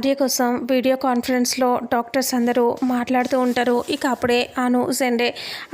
ఆర్య కోసం వీడియో కాన్ఫరెన్స్లో డాక్టర్స్ అందరూ మాట్లాడుతూ ఉంటారు. ఇక అప్పుడే అను సెండే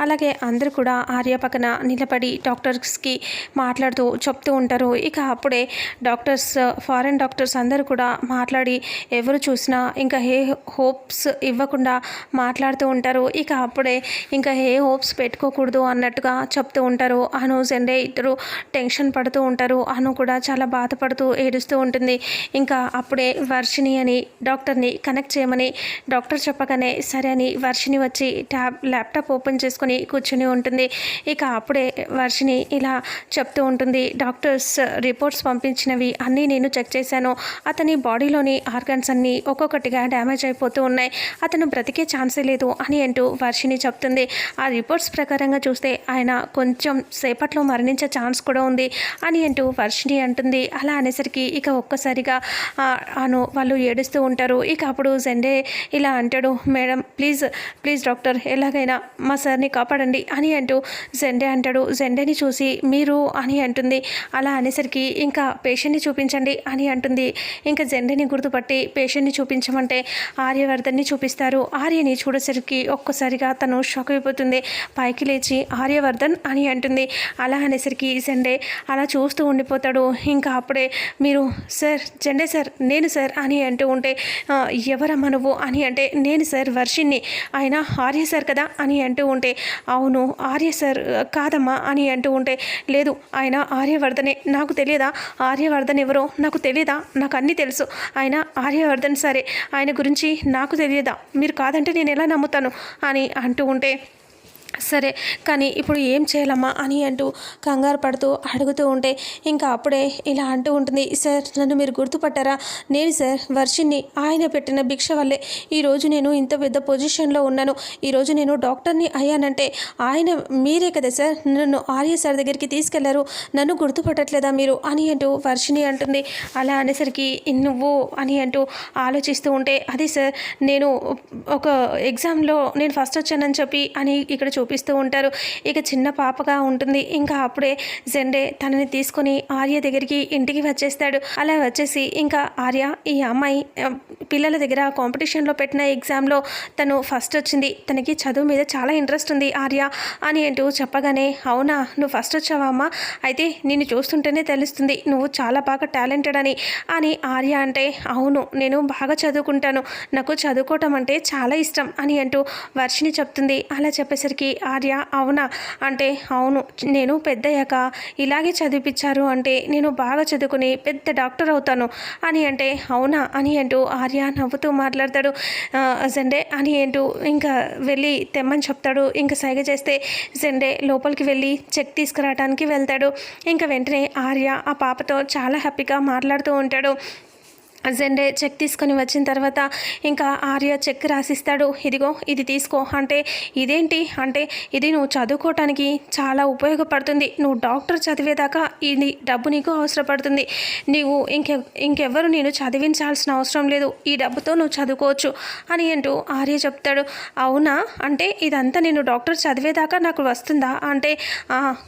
అలాగే అందరూ కూడా ఆర్య పక్కన నిలబడి డాక్టర్స్కి మాట్లాడుతూ చెప్తూ ఉంటారు. ఇక అప్పుడే డాక్టర్స్ ఫారెన్ డాక్టర్స్ అందరూ కూడా మాట్లాడి ఎవరు చూసినా ఇంకా ఏ హోప్స్ ఇవ్వకుండా మాట్లాడుతూ ఉంటారు. ఇక అప్పుడే ఇంకా ఏ హోప్స్ పెట్టుకోకూడదు అన్నట్టుగా చెప్తూ ఉంటారు. అను సెండే ఇద్దరు టెన్షన్ పడుతూ ఉంటారు. అను కూడా చాలా బాధపడుతూ ఏడుస్తూ ఉంటుంది. ఇంకా అప్పుడే వర్షిణి అని డాక్టర్ని కనెక్ట్ చేయమని డాక్టర్ చెప్పగానే సరే అని వర్షిని వచ్చి ట్యాబ్ ల్యాప్టాప్ ఓపెన్ చేసుకొని కూర్చుని ఉంటుంది. ఇక అప్పుడే వర్షిని ఇలా చెప్తూ ఉంటుంది డాక్టర్స్ రిపోర్ట్స్ పంపించినవి అన్నీ నేను చెక్ చేశాను. అతని బాడీలోని ఆర్గన్స్ అన్నీ ఒక్కొక్కటిగా డ్యామేజ్ అయిపోతూ ఉన్నాయి. అతను బ్రతికే ఛాన్సే లేదు అని అంటూ వర్షిని చెప్తుంది. ఆ రిపోర్ట్స్ ప్రకారంగా చూస్తే ఆయన కొంచెం సేపట్లో మరణించే ఛాన్స్ కూడా ఉంది అని అంటూ వర్షిని అంటుంది. అలా అనేసరికి ఇక ఒక్కసారిగా అను వాళ్ళు ఏడుస్తూ ఉంటారు. ఇక అప్పుడు సండే ఇలా అంటాడు మేడం ప్లీజ్ ప్లీజ్ డాక్టర్ ఎలాగైనా మా సార్ని కాపాడండి అని అంటూ జెండే అంటాడు. జెండేని చూసి మీరు అని అంటుంది. అలా అనేసరికి ఇంకా పేషెంట్ని చూపించండి అని అంటుంది. ఇంకా జెండేని గుర్తుపట్టి పేషెంట్ని చూపించమంటే ఆర్యవర్ధన్ని చూపిస్తారు. ఆర్యని చూడసరికి ఒక్కసారిగా తను షాక్ అయిపోతుంది. పైకి లేచి ఆర్యవర్ధన్ అని అంటుంది. అలా అనేసరికి జెండే అలా చూస్తూ ఉండిపోతాడు. ఇంకా అప్పుడే మీరు సార్ జెండే సార్ నేను సార్ అని అంటూ ఉంటే ఎవరమ్మనువు ఎవరమ్మా నువ్వు? అని అంటే నేను సార్ వర్షిన్ని ఆయన ఆర్య సార్ కదా? అని అంటూ ఉంటే అవును ఆర్య సార్ కాదమ్మా. అని అంటూ ఉంటే లేదు ఆయన ఆర్యవర్ధనే. నాకు తెలియదా? ఆర్యవర్ధన్ ఎవరో? నాకు తెలియదా? నాకు అన్నీ తెలుసు. ఆయన ఆర్యవర్ధన్ సరే. ఆయన గురించి నాకు తెలియదా? మీరు కాదంటే నేను ఎలా నమ్ముతాను? అని అంటూ ఉంటే సరే కానీ ఇప్పుడు ఏం చేయాలమ్మా అని అంటూ కంగారు పడుతూ అడుగుతూ ఉంటే ఇంకా అప్పుడే ఇలా అంటూ ఉంటుంది సార్ నన్ను మీరు గుర్తుపట్టారా? నేను సార్ వర్షిని ఆయన పెట్టిన భిక్ష వల్లే ఈరోజు నేను ఇంత పెద్ద పొజిషన్లో ఉన్నాను. ఈరోజు నేను డాక్టర్ని అయ్యానంటే ఆయన మీరే కదా సార్ నన్ను ఆర్య సార్ దగ్గరికి తీసుకెళ్ళారు నన్ను గుర్తుపట్టట్లేదా మీరు? అని అంటూ వర్షిని అంటుంది. అలా అనేసరికి నువ్వు అని అంటూ ఆలోచిస్తూ ఉంటే అది సార్ నేను ఒక ఎగ్జామ్లో నేను ఫస్ట్ వచ్చానని చెప్పి అని ఇక్కడ చూ చూపిస్తూ ఉంటారు. ఇక చిన్న పాపగా ఉంటుంది. ఇంకా అప్పుడే జెండే తనని తీసుకొని ఆర్య దగ్గరికి ఇంటికి వచ్చేస్తాడు. అలా వచ్చేసి ఇంకా ఆర్య ఈ అమ్మాయి పిల్లల దగ్గర కాంపిటీషన్లో పెట్టిన ఎగ్జామ్లో తను ఫస్ట్ వచ్చింది. తనకి చదువు మీద చాలా ఇంట్రెస్ట్ ఉంది ఆర్య అని అంటూ చెప్పగానే అవునా నువ్వు ఫస్ట్ వచ్చావా అమ్మా? అయితే నిన్ను చూస్తుంటేనే తెలుస్తుంది. నువ్వు చాలా బాగా టాలెంటెడ్ అని. అని ఆర్య అంటే అవును నేను బాగా చదువుకుంటాను. నాకు చదువుకోవటం అంటే చాలా ఇష్టం అని అంటూ వర్షిని చెప్తుంది. అలా చెప్పేసరికి ఆర్య అవునా? అంటే అవును నేను పెద్దయ్యాక ఇలాగే చదివిపించారు అంటే నేను బాగా చదువుకుని పెద్ద డాక్టర్ అవుతాను. అని అంటే అవునా? అని అంటూ ఆర్య నవ్వుతూ మాట్లాడతాడు. జండే జెండే అని అంటూ ఇంకా వెళ్ళి తెమ్మని చెప్తాడు. ఇంకా సైగ చేస్తే జెండే లోపలికి వెళ్ళి చెక్ తీసుకురావడానికి వెళ్తాడు. ఇంకా వెంటనే ఆర్య ఆ పాపతో చాలా హ్యాపీగా మాట్లాడుతూ ఉంటాడు. జెండే చెక్ తీసుకొని వచ్చిన తర్వాత ఇంకా ఆర్య చెక్ రాసిస్తాడు. ఇదిగో ఇది తీసుకో. అంటే ఇదేంటి? అంటే ఇది నువ్వు చదువుకోవటానికి చాలా ఉపయోగపడుతుంది. నువ్వు డాక్టర్ చదివేదాకా ఇది డబ్బు నీకు అవసరపడుతుంది. నీవు ఇంకె ఇంకెవ్వరు నేను చదివించాల్సిన అవసరం లేదు. ఈ డబ్బుతో నువ్వు చదువుకోవచ్చు అని అంటూ ఆర్య చెప్తాడు. అవునా? అంటే ఇదంతా నేను డాక్టర్ చదివేదాకా నాకు వస్తుందా? అంటే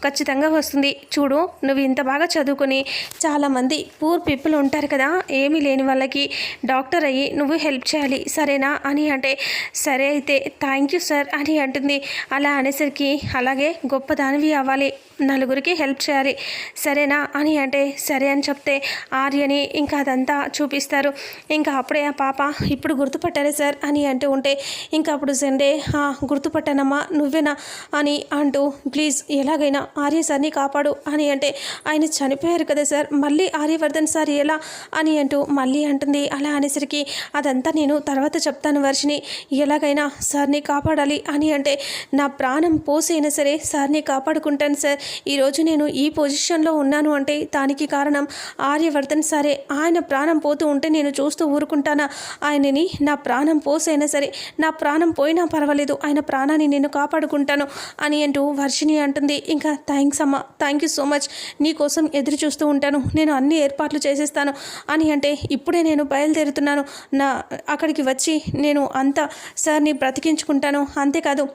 ఖచ్చితంగా వస్తుంది. చూడు నువ్వు ఇంత బాగా చదువుకొని చాలామంది పూర్ పీపుల్ ఉంటారు కదా ఏమీ లేని వాళ్ళకి డాక్టర్ అయ్యి నువ్వు హెల్ప్ చేయాలి సరేనా? అని అంటే సరే అయితే థ్యాంక్ యూ సార్ అని అంటుంది. అలా అనేసరికి అలాగే గొప్ప దానివి అవ్వాలి నలుగురికి హెల్ప్ చేయాలి సరేనా? అని అంటే సరే అని చెప్తే ఆర్యని ఇంకా అదంతా చూపిస్తారు. ఇంకా అప్పుడే ఆ పాప ఇప్పుడు గుర్తుపట్టారే సార్ అని అంటూ ఉంటే ఇంకా అప్పుడు జెండే "ఆ, గుర్తుపట్టానమ్మా నువ్వేనా? అని అంటూ ప్లీజ్ ఎలాగైనా ఆర్య సార్ని కాపాడు అని అంటే ఆయన చనిపోయారు కదా సార్ మళ్ళీ ఆర్యవర్ధన్ సార్ ఎలా? అని అంటూ మళ్ళీ అంటుంది. అలా అనేసరికి అదంతా నేను తర్వాత చెప్తాను వర్షిని ఎలాగైనా సార్ని కాపాడాలి అని అంటే నా ప్రాణం పోసైనా సరే సార్ని కాపాడుకుంటాను సార్. ఈరోజు నేను ఈ పొజిషన్లో ఉన్నాను అంటే దానికి కారణం ఆర్యవర్ధన్ సారే. ఆయన ప్రాణం పోతూ ఉంటే నేను చూస్తూ ఊరుకుంటానా? ఆయనని నా ప్రాణం పోసైనా సరే నా ప్రాణం పోయినా పర్వాలేదు. ఆయన ప్రాణాన్ని నేను కాపాడుకుంటాను అని అంటూ వర్షిని అంటుంది. ఇంకా థ్యాంక్స్ అమ్మ. Thank you so much. నీకోసం ఎదురు చూస్తూ ఉంటాను. నేను అన్ని ఏర్పాట్లు చేసేస్తాను అని అంటే ఇప్పుడే నేను బయలుదేరుతున్నాను. నా అక్కడికి వచ్చి నేను అంతా సార్ని బ్రతికించుకుంటాను. అంతేకాదు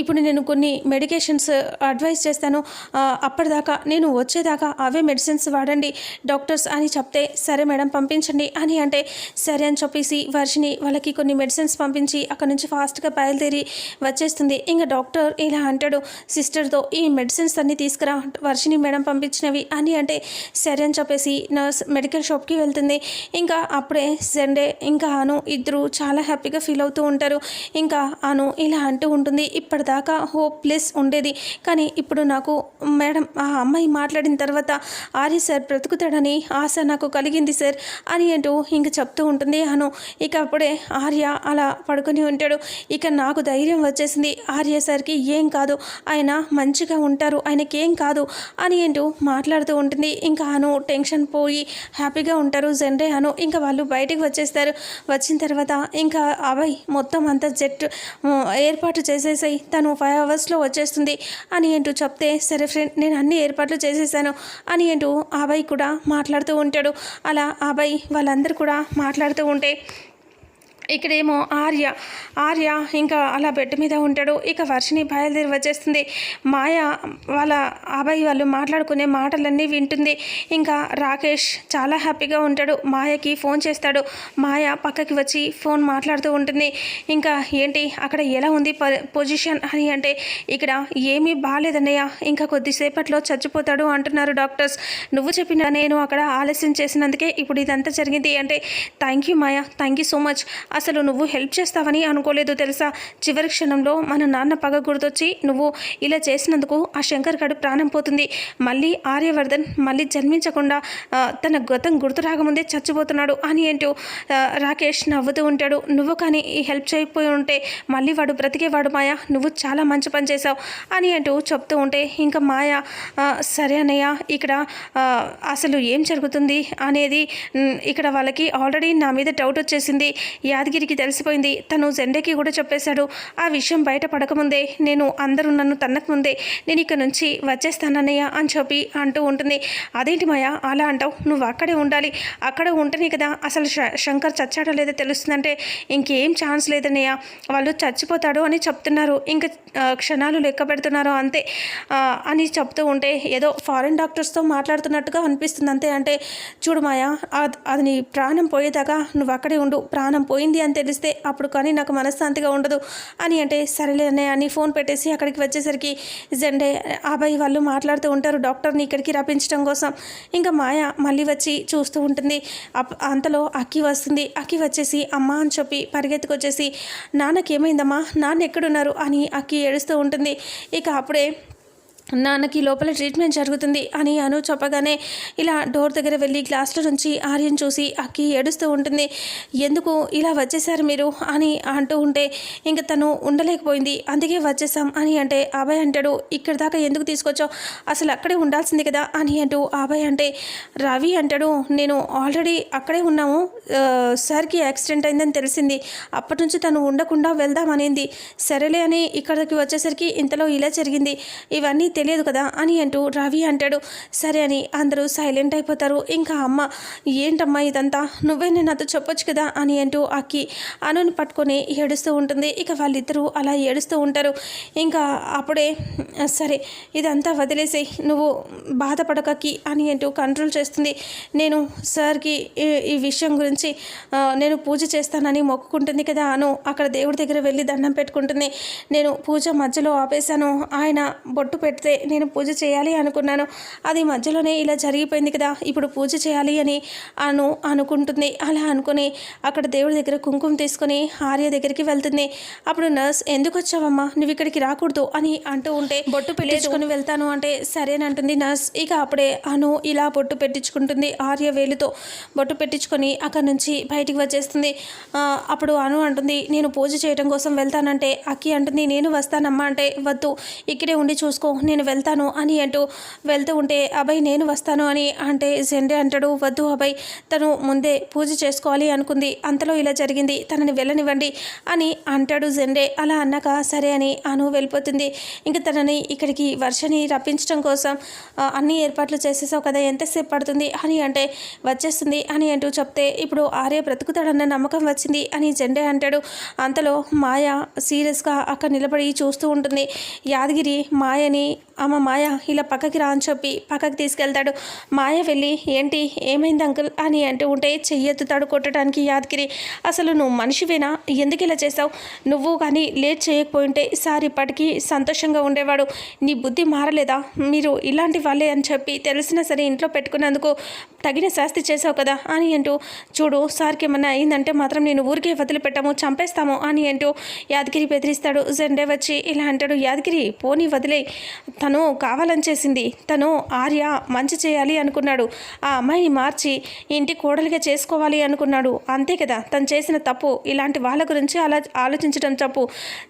ఇప్పుడు నేను కొన్ని మెడికేషన్స్ అడ్వైస్ చేస్తాను. అప్పటిదాకా నేను వచ్చేదాకా అవే మెడిసిన్స్ వాడండి. డాక్టర్స్ అని చెప్తే సరే మేడం పంపించండి అని అంటే సరే అని చెప్పేసి వర్షిని వాళ్ళకి కొన్ని మెడిసిన్స్ పంపించి అక్కడ నుంచి ఫాస్ట్గా బయలుదేరి వచ్చేస్తుంది. ఇంకా డాక్టర్ ఇలా అంటాడు సిస్టర్తో ఈ మెడిసిన్స్ అన్నీ తీసుకురా వర్షిని మేడం పంపించినవి అని అంటే సరే అని చెప్పేసి నర్స్ మెడికల్ షాప్కి వెళ్తుంది. ఇంకా అప్పుడే సండే ఇంకా అను ఇద్దరు చాలా హ్యాపీగా ఫీల్ అవుతూ ఉంటారు. ఇంకా అను ఇలా అంటూ ఉంటుంది. ఇప్పటిదాకా హోప్లెస్ ఉండేది. కానీ ఇప్పుడు నాకు మేడం ఆ అమ్మాయి మాట్లాడిన తర్వాత ఆర్య సార్ బ్రతుకుతాడని ఆశ నాకు కలిగింది సార్ అని అంటూ ఇంక చెప్తూ ఉంటుంది. అను ఇక అప్పుడే ఆర్య అలా పడుకొని ఉంటాడు. ఇక నాకు ధైర్యం వచ్చేసింది. ఆర్య సార్కి ఏం కాదు. ఆయన మంచిగా ఉంటారు. ఆయనకి ఏం కాదు అని అంటూ మాట్లాడుతూ ఉంటుంది. ఇంకా అను టెన్షన్ పోయి హ్యాపీగా ఉంటారు. జెండే అను ఇంకా వాళ్ళు బయటికి వచ్చేస్తారు. వచ్చిన తర్వాత ఇంకా అభయ్ మొత్తం అంతా జెట్ ఏర్పాటు చేసి చేసేసాయి తను ఫైవ్ అవర్స్లో వచ్చేస్తుంది. అని అంటూ చెప్తే సరే ఫ్రెండ్ నేను అన్ని ఏర్పాట్లు చేసేసాను అని అంటూ అభయ్ కూడా మాట్లాడుతూ ఉంటాడు. అలా అభయ్ వాళ్ళందరూ కూడా మాట్లాడుతూ ఉంటే ఇక్కడేమో ఆర్య. ఆర్య ఇంకా అలా బెడ్ మీద ఉంటాడు. ఇక వర్షిని బయలుదేరి వచ్చేస్తుంది. మాయ వాళ్ళ అబ్బాయి వాళ్ళు మాట్లాడుకునే మాటలన్నీ వింటుంది. ఇంకా రాకేష్ చాలా హ్యాపీగా ఉంటాడు. మాయకి ఫోన్ చేస్తాడు. మాయ పక్కకి వచ్చి ఫోన్ మాట్లాడుతూ ఉంటుంది. ఇంకా ఏంటి అక్కడ ఎలా ఉంది పొజిషన్ అని అంటే ఇక్కడ ఏమీ బాగాలేదన్నయ్య ఇంకా కొద్దిసేపట్లో చచ్చిపోతాడు అంటున్నారు డాక్టర్స్. నువ్వు చెప్పిన నేను అక్కడ ఆలస్యం చేసినందుకే ఇప్పుడు ఇదంతా జరిగింది అంటే thank you Maya. Thank you so much. అసలు నువ్వు హెల్ప్ చేస్తావని అనుకోలేదు తెలుసా? చివరి క్షణంలో మన నాన్న పగ గుర్తొచ్చి నువ్వు ఇలా చేసినందుకు ఆ శంకర్ గడు ప్రాణం పోతుంది. మళ్ళీ ఆర్యవర్ధన్ మళ్ళీ జన్మించకుండా తన గతం గుర్తు రాకముందే చచ్చిపోతున్నాడు అని ఏంటో రాకేష్ నవ్వుతూ ఉంటాడు. నువ్వు కానీ ఈ హెల్ప్ చేయకపోయి ఉంటే మళ్ళీ వాడు బ్రతికేవాడు మాయా. నువ్వు చాలా మంచి పని చేశావు అని అంటూ చెప్తూ ఉంటే ఇంకా మాయ సరే అన్నయ్య ఇక్కడ అసలు ఏం జరుగుతుంది? అనేది ఇక్కడ వాళ్ళకి ఆల్రెడీ నా మీద డౌట్ వచ్చేసింది. యాదగిరికి తెలిసిపోయింది. తను జెండేకి కూడా చెప్పేశాడు. ఆ విషయం బయట పడకముందే నేను అందరూ నన్ను తన్నకముందే నేను ఇక్కడ నుంచి వచ్చేస్తానన్నయ్య అని చెప్పి అంటూ ఉంటుంది. అదేంటి మాయా? అలా అంటావు? నువ్వు అక్కడే ఉండాలి. అక్కడ ఉంటేనే కదా అసలు శ- శంకర్ చచ్చాడో లేదో తెలుస్తుందంటే ఇంకేం ఛాన్స్ లేదన్నయ్య. వాళ్ళు చచ్చిపోతాడు అని చెప్తున్నారు. ఇంకా క్షణాలు లెక్క పెడుతున్నారు అంతే. అని చెప్తూ ఉంటే ఏదో ఫారెన్ డాక్టర్స్తో మాట్లాడుతున్నట్టుగా అనిపిస్తుంది అంతే. అంటే చూడు మాయా అది నీ ప్రాణం పోయేదాకా నువ్వు అక్కడే ఉండు. ప్రాణం పోయింది అని తెలిస్తే అప్పుడు కానీ నాకు మనశ్శాంతిగా ఉండదు. అని అంటే సరేలే అన్నయ్య అని ఫోన్ పెట్టేసి అక్కడికి వచ్చేసరికి జెండే అబ్బాయి వాళ్ళు మాట్లాడుతూ ఉంటారు డాక్టర్ని ఇక్కడికి రప్పించడం కోసం. ఇంకా మాయ మళ్ళీ వచ్చి చూస్తూ ఉంటుంది. అప్- అంతలో అక్కి వస్తుంది. అక్కి వచ్చేసి అమ్మ అని చెప్పి పరిగెత్తుకొచ్చేసి నాన్నకి ఏమైందమ్మా నాన్న ఎక్కడున్నారు? అని అక్కి ఏడుస్తూ ఉంటుంది. ఇక అప్పుడే నాన్నకి లోపల ట్రీట్మెంట్ జరుగుతుంది అని అను చెప్పగానే ఇలా డోర్ దగ్గర వెళ్ళి గ్లాస్లో నుంచి ఆర్యన్ చూసి అక్కి ఏడుస్తూ ఉంటుంది. ఎందుకు ఇలా వచ్చేసారు మీరు? అని అంటూ ఉంటే ఇంక తను ఉండలేకపోయింది. అందుకే వచ్చేసాం అని అంటే అభయ్ అంటాడు ఇక్కడ దాకా ఎందుకు తీసుకొచ్చావు? అసలు అక్కడే ఉండాల్సింది కదా. అని అంటూ అభయ్ అంటే రవి అంటాడు నేను ఆల్రెడీ అక్కడే ఉన్నాము. సార్కి యాక్సిడెంట్ అయిందని తెలిసింది. అప్పటి నుంచి తను ఉండకుండా వెళ్దాం సరేలే అని ఇక్కడికి వచ్చేసరికి ఇంతలో ఇలా జరిగింది. ఇవన్నీ తెలియదు కదా అని అంటూ రవి అంటాడు సరే అని అందరూ సైలెంట్ అయిపోతారు. ఇంకా అమ్మ ఏంటమ్మా ఇదంతా? నువ్వే నేను నాతో చెప్పొచ్చు కదా? అని అంటూ అక్కి అనుని పట్టుకొని ఏడుస్తూ ఉంటుంది. ఇక వాళ్ళిద్దరూ అలా ఏడుస్తూ ఉంటారు. ఇంకా అప్పుడే సరే ఇదంతా వదిలేసి నువ్వు బాధపడకకి అని అంటూ కంట్రోల్ చేస్తుంది. నేను సార్కి ఈ- విషయం గురించి నేను పూజ చేస్తానని మొక్కుకుంటుంది కదా అను. అక్కడ దేవుడి దగ్గర వెళ్ళి దండం పెట్టుకుంటుంది. నేను పూజ మధ్యలో ఆపేశాను. ఆయన బొట్టు పెడితే నేను పూజ చేయాలి అనుకున్నాను. అది మధ్యలోనే ఇలా జరిగిపోయింది కదా ఇప్పుడు పూజ చేయాలి అని అను అనుకుంటుంది. అలా అనుకుని అక్కడ దేవుడి దగ్గర కుంకుమ తీసుకొని ఆర్య దగ్గరికి వెళ్తుంది. అప్పుడు నర్స్ ఎందుకు వచ్చావమ్మా? నువ్వు ఇక్కడికి రాకూడదు అని అంటూ ఉంటే బొట్టు పెట్టించుకొని వెళ్తాను అంటే సరేనంటుంది నర్స్. ఇక అప్పుడే అను ఇలా బొట్టు పెట్టించుకుంటుంది ఆర్య వేలుతో. బొట్టు పెట్టించుకొని అక్కడ నుంచి బయటికి వచ్చేస్తుంది. అప్పుడు అను అంటుంది నేను పూజ చేయడం కోసం వెళ్తానంటే అక్కి అంటుంది నేను వస్తానమ్మా అంటే వద్దు ఇక్కడే ఉండి చూసుకో నేను నేను వెళ్తాను అని అంటూ వెళ్తూ ఉంటే అభయ్ నేను వస్తాను అని అంటే జెండే అంటాడు. వద్దు అభయ్ తను ముందే పూజ చేసుకోవాలి అనుకుంది. అంతలో ఇలా జరిగింది. తనని వెళ్ళనివ్వండి అని అంటాడు జెండే. అలా అన్నాక సరే అని అను వెళ్ళిపోతుంది. ఇంక తనని ఇక్కడికి వర్షని రప్పించడం కోసం అన్ని ఏర్పాట్లు చేసేసావు కదా ఎంతసేపు పడుతుంది? అని అంటే వచ్చేస్తుంది అని అంటూ చెప్తే ఇప్పుడు ఆర్య బ్రతుకుతాడన్న నమ్మకం వచ్చింది అని జెండే అంటాడు. అంతలో మాయ సీరియస్గా అక్కడ నిలబడి చూస్తూ ఉంటుంది. యాదగిరి మాయని అమ్మ మాయ ఇలా పక్కకి రా అని చెప్పి పక్కకి తీసుకెళ్తాడు. మాయ వెళ్ళి ఏంటి ఏమైంది అంకుల్? అని అంటూ ఉంటే చెయ్యెత్తుతాడు కొట్టడానికి యాదగిరి అసలు నువ్వు మనిషివేనా? ఎందుకు ఇలా చేసావు నువ్వు కానీ లేట్ చేయకపోయింటే సార్ ఇప్పటికీ సంతోషంగా ఉండేవాడు. నీ బుద్ధి మారలేదా? మీరు ఇలాంటి వాళ్ళే అని చెప్పి తెలిసినా సరే ఇంట్లో పెట్టుకున్నందుకు తగిన శాస్తి చేసావు కదా? అని అంటూ చూడు సార్కి ఏమన్నా అయిందంటే మాత్రం నేను ఊరికే వదిలిపెట్టాము చంపేస్తాము అని అంటూ యాదగిరి బెదిరిస్తాడు. జెండే వచ్చి ఇలా అంటాడు యాదగిరి పోనీ వదిలే తను కావాలని చేసింది. తను ఆర్య మంచి చేయాలి అనుకున్నాడు. ఆ అమ్మాయిని మార్చి ఇంటి కోడలిగా చేసుకోవాలి అనుకున్నాడు. అంతే కదా తను చేసిన తప్పు. ఇలాంటి వాళ్ళ గురించి అలా ఆలోచించడం తప్పు.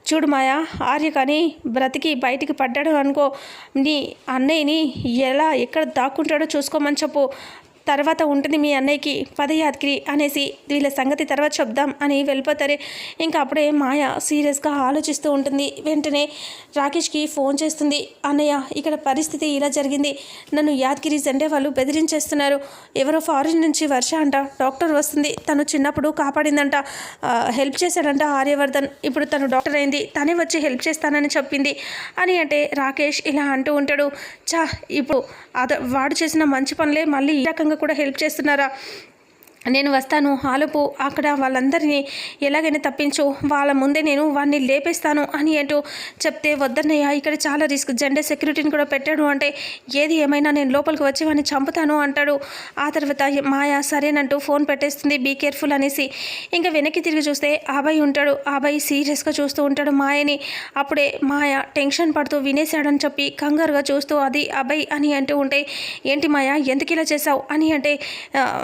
చూడు మాయా ఆర్య కానీ బ్రతికి బయటికి పడ్డాడు అనుకో నీ అన్నయ్యని ఎలా ఎక్కడ దాక్కుంటాడో చూసుకోమని చెప్పు. తర్వాత ఉంటుంది మీ అన్నయ్యకి పదయాత్రి అనేసి వీళ్ళ సంగతి తర్వాత చెప్దాం అని వెళ్ళిపోతారే. ఇంకా అప్పుడే మాయ సీరియస్గా ఆలోచిస్తూ ఉంటుంది. వెంటనే రాకేష్కి ఫోన్ చేస్తుంది. అన్నయ్య ఇక్కడ పరిస్థితి ఇలా జరిగింది. నన్ను యాదగిరి జెండే వాళ్ళు బెదిరించేస్తున్నారు. ఎవరో ఫారిన్ నుంచి వర్ష అంట డాక్టర్ వస్తుంది. తను చిన్నప్పుడు కాపాడిందంట. హెల్ప్ చేశాడంట ఆర్యవర్ధన్. ఇప్పుడు తను డాక్టర్ అయింది. తనే వచ్చి హెల్ప్ చేస్తానని చెప్పింది. అని అంటే రాకేష్ ఇలా అంటూ ఉంటాడు. చా ఇప్పుడు అద వాడు చేసిన మంచి పనులే మళ్ళీ ఈ రకంగా కూడా హెల్ప్ చేస్తున్నారా? నేను వస్తాను ఆలుపు అక్కడ వాళ్ళందరినీ ఎలాగైనా తప్పించు వాళ్ళ ముందే నేను వాడిని లేపేస్తాను అని అంటూ చెప్తే వద్దన్నయ్య ఇక్కడ చాలా రిస్క్ జెండా సెక్యూరిటీని కూడా పెట్టాడు అంటే ఏది ఏమైనా నేను లోపలికి వచ్చి వాడిని చంపుతాను అంటాడు. ఆ తర్వాత మాయ సరేనంటూ ఫోన్ పెట్టేస్తుంది బీ కేర్ఫుల్ అనేసి. ఇంకా వెనక్కి తిరిగి చూస్తే అభయ్ ఉంటాడు. అభయ్ సీరియస్గా చూస్తూ ఉంటాడు మాయని. అప్పుడే మాయ టెన్షన్ పడుతూ వినేశాడని చెప్పి కంగారుగా చూస్తూ అది అభయ్ అని అంటూ ఉంటే ఏంటి మాయ? ఎందుకు ఇలా చేశావు? అని అంటే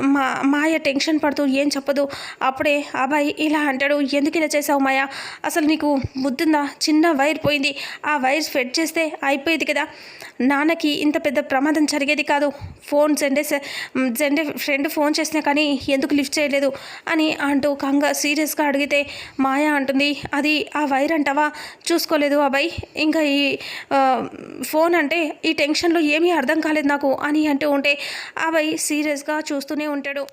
మా మాయ టెన్షన్ పడుతూ ఏం చెప్పదు. అప్పుడే అబ్బాయి ఇలా అంటాడు. ఎందుకు ఇలా చేసావు మాయా? అసలు నీకు బుద్ధిందా చిన్న వైర్ పోయింది. ఆ వైర్ ఫెడ్ చేస్తే అయిపోయేది కదా. నాన్నకి ఇంత పెద్ద ప్రమాదం జరిగేది కాదు. Phone Jende Jende friend phone చేసినా కానీ ఎందుకు లిఫ్ట్ చేయలేదు? అని అంటూ కంగా సీరియస్గా అడిగితే మాయ అంటుంది అది ఆ వైర్ అంటావా? చూసుకోలేదు అబ్బాయి. ఇంకా ఈ ఫోన్ అంటే ఈ టెన్షన్లో ఏమీ అర్థం కాలేదు నాకు అని అంటూ ఉంటే అబ్బాయి సీరియస్గా చూస్తూనే ఉంటాడు.